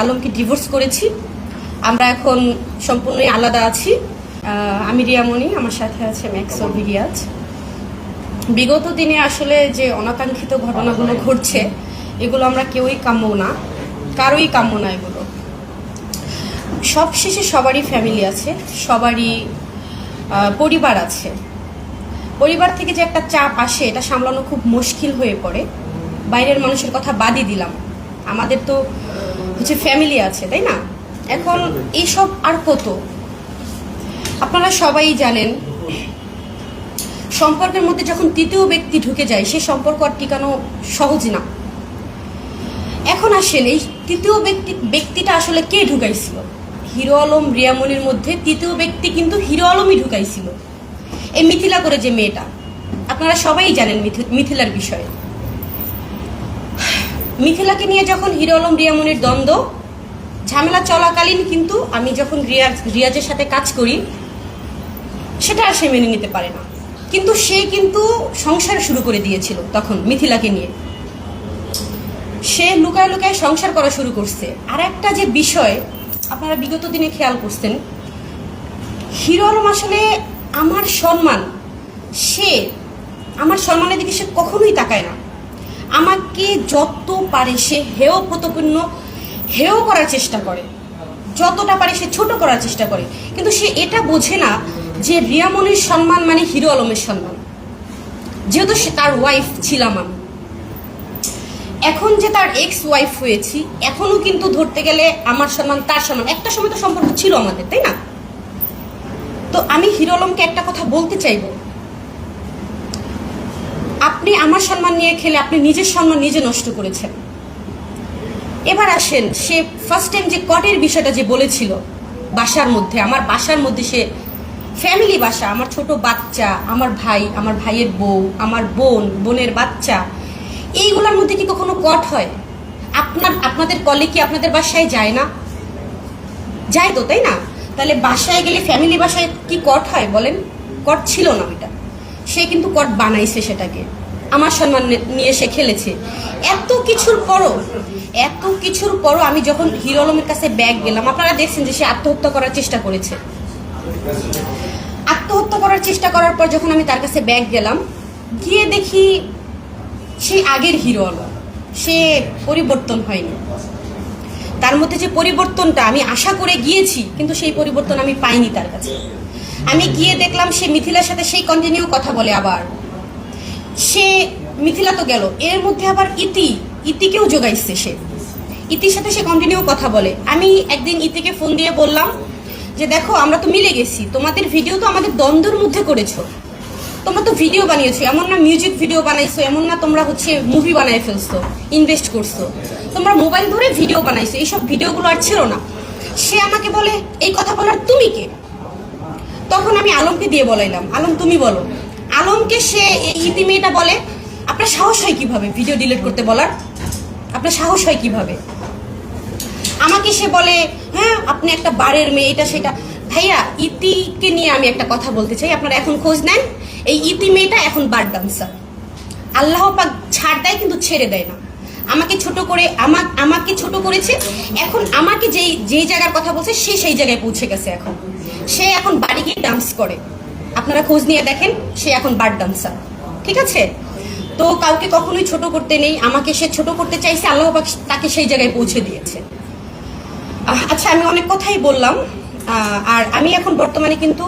আলমকে ডিভোর্স করেছি। আমরা এখন সম্পূর্ণই আলাদা আছি। আমি রিয়ামণি আমার সাথে আছে ম্যাক্স ও বিরিয়াজ। বিগত দিনে আসলে যে অনাকাঙ্ক্ষিত ঘটনাগুলো ঘটছে এগুলো আমরা কেউই কাম্য না কারোই কাম্য না এগুলো। সব শেষে সবারই ফ্যামিলি আছে সবারই পরিবার আছে। পরিবার থেকে যে একটা চাপ আসে এটা সামলানো খুব মুশকিল হয়ে পড়ে। বাইরের মানুষের কথা বাদই দিলাম। আমাদের তো হচ্ছে ফ্যামিলি আছে, তাই না? এখন এইসব আর কত আপনারা সবাই জানেন, সম্পর্কের মধ্যে যখন তৃতীয় ব্যক্তি ঢুকে যায়, সে সম্পর্ক আর টিকানো সহজ না। এখন আসেন, এই তৃতীয় ব্যক্তি, ব্যক্তিটা আসলে কে ঢুকাইছিল? হিরো আলম রিয়ামনির মধ্যে তৃতীয় ব্যক্তি কিন্তু হিরো আলমই ঢুকাইছিল। এই মিথিলা করে যে মেয়েটা। আপনারা সবাই জানেন মিথি- মিথিলার বিষয়ে। মিথিলাকে নিয়ে যখন হিরো আলম রিয়ামনির দ্বন্দ্ব, ঝামেলা চলাকালীন কিন্তু আমি যখন রিয়াজ, রিয়াজের সাথে কাজ করি, সেটা আর সে মেনে নিতে পারে না। কিন্তু সে কিন্তু সংসার শুরু করে দিয়েছিল তখন মিথিলাকে নিয়ে। সে লুকায় লুকায় সংসার করা শুরু করছে। আর একটা যে বিষয়, আপনারা বিগত দিনে খেয়াল করছেন, হিরো আলম আসলে আমার সম্মান, সে আমার সম্মানের দিকে সে কখনোই তাকায় না। আমাকে যত পারে সে হেয় প্রতপূর্ণ হেয় করার চেষ্টা করে। যতটা পারে সে ছোট করার চেষ্টা করে। কিন্তু সে এটা বোঝে না যে রিয়ামনির সম্মান মানে হিরো আলমের সম্মান। যেহেতু সে তার ওয়াইফ ছিলাম আমি। এখন যে তার এক্স ওয়াইফ হয়েছি, এখনও কিন্তু ধরতে গেলে আমার সম্মান, তার সম্মান। একটা সময় তো সম্পর্ক ছিল আমাদের, তাই না? তো আমি হিরো আলমকে একটা কথা বলতে চাইব। আপনি আমার সম্মান নিয়ে খেলে আপনি নিজের সম্মান নিজে নষ্ট করেছেন। এবার আসেন, সে ফার্স্ট টাইম যে কটের বিষয়টা যে বলেছিল, বাসার মধ্যে, আমার বাসার মধ্যে সে ফ্যামিলি বাসা, আমার ছোট বাচ্চা, আমার ভাই, আমার ভাইয়ের বউ, আমার বোন, বোনের বাচ্চা, এইগুলোর মধ্যে কি কখনো কট হয়? আপনার, আপনাদের কলে কি আপনাদের বাসায় যায় না? যায় তো, তাই না? তাহলে বাসায় গেলে ফ্যামিলি বাসায় কি কট হয় বলেন? কট ছিল না ওইটা। সে কিন্তু কট বানাইছে সেটাকে। আমার সম্মান নিয়ে সে খেলেছে। এত কিছুর পরও, এত কিছুর পরও আমি যখন হিরো আলমের কাছে ব্যাগ গেলাম, আপনারা দেখছেন যে সে আত্মহত্যা করার চেষ্টা করেছে। আত্মহত্যা করার চেষ্টা করার পর যখন আমি তার কাছে ব্যাগ গেলাম, গিয়ে দেখি সেই আগের হিরো আলম। সে পরিবর্তন হয়নি। তার মধ্যে যে পরিবর্তনটা আমি আশা করে গিয়েছি, কিন্তু সেই পরিবর্তন আমি পাইনি তার কাছে। আমি গিয়ে দেখলাম সে মিথিলার সাথে সেই কন্টিনিউ কথা বলে আবার। সে মিথিলা তো গেল। এর মধ্যে আবার ইতি। ইতিকেও যোগাইছে সে। ইতির সাথে সে কন্টিনিউ কথা বলে। আমি একদিন ইতিকে ফোন দিয়ে বললাম যে, দেখো, আমরা তো মিলে গেছি। তোমাদের ভিডিও তো আমাদের দ্বন্দ্বের মধ্যে করেছ। তোমরা তো ভিডিও বানিয়েছো। এমন না মিউজিক ভিডিও বানাইছো, এমন না তোমরা হচ্ছে মুভি বানাই ফেলছো ইনভেস্ট করছ। তোমরা মোবাইল ধরে ভিডিও বানাইছো। এইসব ভিডিওগুলো আর ছিল না। সে আমাকে বলে, এই কথা বলার তুমি কে? তখন আমি আলমকে দিয়ে বলাইলাম, আলম, তুমি বলো। আলমকে সে ইতি মেয়েটা বলে, আপনার সাহস হয় কীভাবে ভিডিও ডিলিট করতে বলার? আপনার সাহস হয় কীভাবে? আমাকে সে বলে হ্যাঁ আপনি একটা বারের মেয়ে, এটা সেটা। ভাইয়া, ইতিকে নিয়ে আমি একটা কথা বলতে চাই, আপনারা এখন খোঁজ নেন। এই ইতি মেয়েটা এখন বার ডান্সার আল্লাহ পাক ছাড় দেয় কিন্তু ছেড়ে দেয় না। আমাকে ছোট করে, আমা আমাকে ছোট করেছে। এখন আমাকে যেই যেই জায়গার কথা বলছে, সে সেই জায়গায় পৌঁছে গেছে এখন। সে এখন বাড়ি গিয়ে ডান্স করে। আপনারা খোঁজ নিয়ে দেখেন, সে এখন বার ডান্সার। ঠিক আছে? তো কাউকে কখনোই ছোট করতে নেই, আমাকে সে ছোট করতে চাইছে, আল্লাহ তাকে সেই জায়গায় পৌঁছে দিয়েছে। আচ্ছা আমি অনেক কথাই বললাম আর আমি এখন বর্তমানে কিন্তু